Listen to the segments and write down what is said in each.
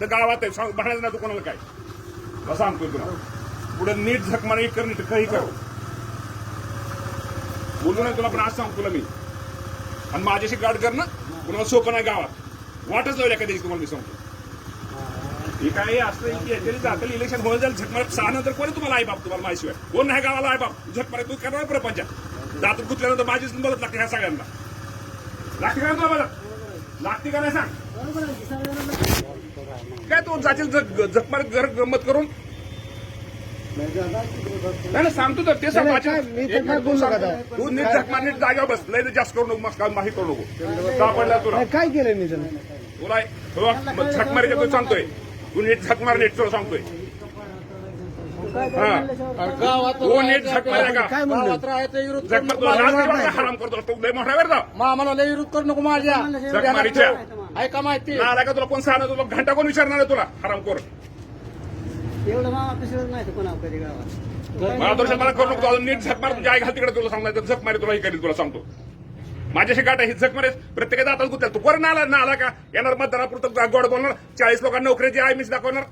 इथं गावात आहे. सांग भांडायचं नाही तू कोणाला काय? तुला सांगतोय तुला. पुढे नीट झक कर नीट काही कर. बोलू नाही तुला पण आज सांगतो तुला मी. आणि माझ्याशी गाड कर ना. कुणाला सोपं नाही गावात. वाटच लावल्या कधी तुम्हाला मी सांगतो. हे काय असं की याच्याने जातील इलेक्शन होऊन जाईल झकमार सहा नंतर कोणी तुम्हाला आई बाप तुम्हाला माहिशिवाय कोण नाही गावाला आई बाप? झकमार तू करणार प्रपंच. दात गुतल्यानंतर माझीच मदत लागते ह्या सगळ्यांना. लागते का तुला मदत लागते का नाही सांग? काय तू झकमार घर गंमत करून? नाही नाही, सांगतो तर ते सांग तू नीट झकमार नीट जागेवर बस. लय जास्त करू नको मग माही करू नको. सापडला तुला? काय केलं तुला तुला झक मारायचं तू सांगतोय. तू नीट झक मार नीट तुला सांगतोय. हा गावात झक का? काय म्हणलं? गावात राहायचं विरोध झक मार तुला लाज नाही वाटत? हराम करतो तू. लय मोठा वेळ मामाला लय विरोध करू नको माझ्या. झक मारीच्या. ऐका माहिती? आला का तुला? कोण सांगणार तुला? घंटा कोण विचारणार आहे तुला? हराम कर एवढं मामा पिसळत नाही कोणा कधी गावात? मला दर्शन मला करू नको. तू अजून नीट झक मार. तुझ्या आई घाल तिकडे तुला सांगणार झक मारी तुला ही करेल तुला सांगतो. माझ्याशी गाठ आहे ही झक मारे प्रत्येकाचा आता गुत्या तू कोण आला ना आला का? येणार मतदानापुरतं गोड बोलणार. चाळीस लोकांना नोकरीची आहे मीच दाखवणार.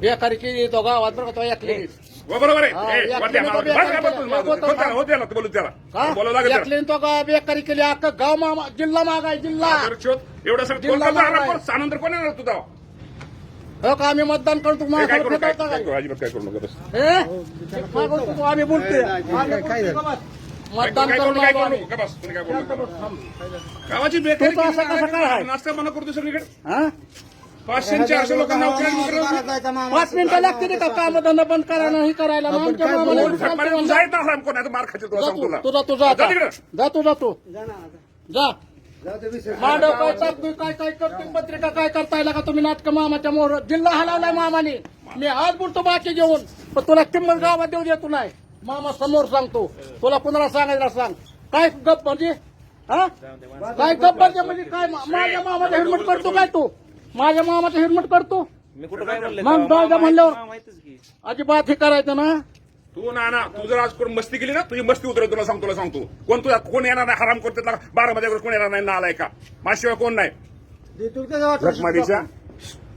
बेकारी केली तो गावात बरं का तो ऐकली हो, बरोबर हा, आहे ए, वरती किलोमीटर आम्हाला- बस, बस, बेकार- बस, बेकार- बस, त्याला, हो त्याला बोलू त्याला बोलावं लागेल त्याला. ऐकली तो का बेकारी केली अख्खा गाव मामा जिल्हा मागाय जिल्हा तर शोध, एवढं सगळं कोण जिल्हा करतं? मागाय. आराम कर. सानंतर कोण येणार तुझा हो का आम्ही मतदान करतो हे काय करू काय फेटावता काय काय करू अजिबात काय करू नका बस. तू आम्ही बोलतोय आम्ही काय बोलतोय? का बस? काय मतदान काय करू करून काय आलो करू आम्ही. नको. का बस, तुम्ही काय करू नका. गावाची बेकारी तो तर असा केली कसा काय आहे? नाश्ता मना करतो सगळीकडे हा? पाचशे आणि चारशे लोकांना नोकऱ्या नोकऱ्या- पाच मिनिटं लागते का काम धंदा बंद करायला हे करायला. मग आमच्या काय मामाला कोण झक मारेल, जायत ना आराम कोण आहे, तर मार खायचे तुला जा सांगतो तू. तुझा तुझा जा तिकडं. जा तू जा दे विषय. मांडव काय काय काय करतोय पत्रिका काय करताय का तुम्ही नाटक मामाच्या मोर जिल्हा हलवलाय मामाने. मी आज बोलतो बाकी घेऊन. पण तुला किंमत गावात देऊ देतो नाही. मामा समोर सांगतो. तुला कुणाला सांगायला सांग. काय गप म्हणजे? हा? काय गप म्हणजे म्हणजे? काय मा- माझ्या मामाचा हेल्मेट करतो काय तू? माझ्या मामाचा हेल्मेट करतो. मग दादा म्हणल्यावर अजिबात हे करायचं ना. तू ना ना तू जर आज कोण मस्ती केली ना तुझी मस्ती उतरेल तुला सांगतो तुला सांगतो. कोण तुला कोण येणार नाही हराम करते बारा मध्ये कोण येणार नाही ना आलाय का माझ्याशिवाय कोण नाही.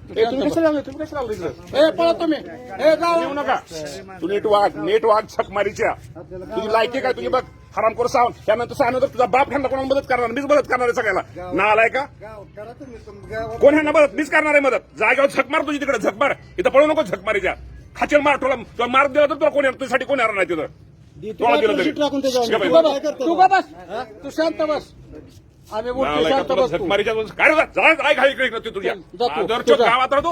तुम्ही कशाला आले? तुम्ही कशाला आले? ए पळा तुम्ही. ए जाऊ येऊ नका. तू नीट नीट वाग झकमारीच्या तुझी लायकी काय तुझी बघ. हराम करू सांग त्यानंतर सांगणार तुझा बाप ह्यांना कोणाला मदत करणार? मीच मदत करणार आहे सगळ्याला ना आलाय का? कोण ह्यांना मदत? मीच करणार आहे मदत. जागेवर झक मार तुझी तिकडे झक मार. इथं पळू नको झक मारीच्या. खाचेल मार तुला तुला मार दिला तर तुला कोण येणार? तुझ्यासाठी कोण येणार नाही तिथं? तू शांत बस. शांत बस तू. जा, तू, जा. तू.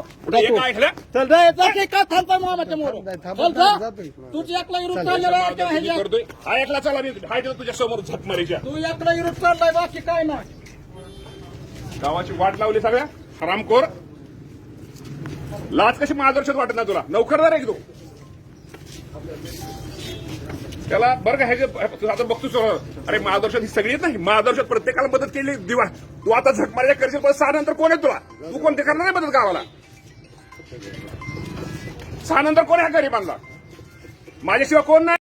चल रे की का मामाच्या मोर थांब, थांब, चल. तुझी एकला चाललेला हा समोर झक मारीच्या तू एकला विरोध चाललाय बाकी काय नाही. गावाची वाट लावली सगळ्या. हरामखोर. लाच कशी मार्गदर्शक वाटत नाही तुला? नोकरदार आहे की तू त्याला बरं का ह्याचे तू आता बघतोस अरे मार्गदर्शक ही सगळी नाही. मार्गदर्शक प्रत्येकाला मदत केली दिवा. तू आता झक करशील पण सहा नंतर कोण आहे तुला? तू कोणते करणार नाही मदत गावाला? सहा नंतर कोण आहे गरीबांना? माझ्याशिवाय कोण नाही.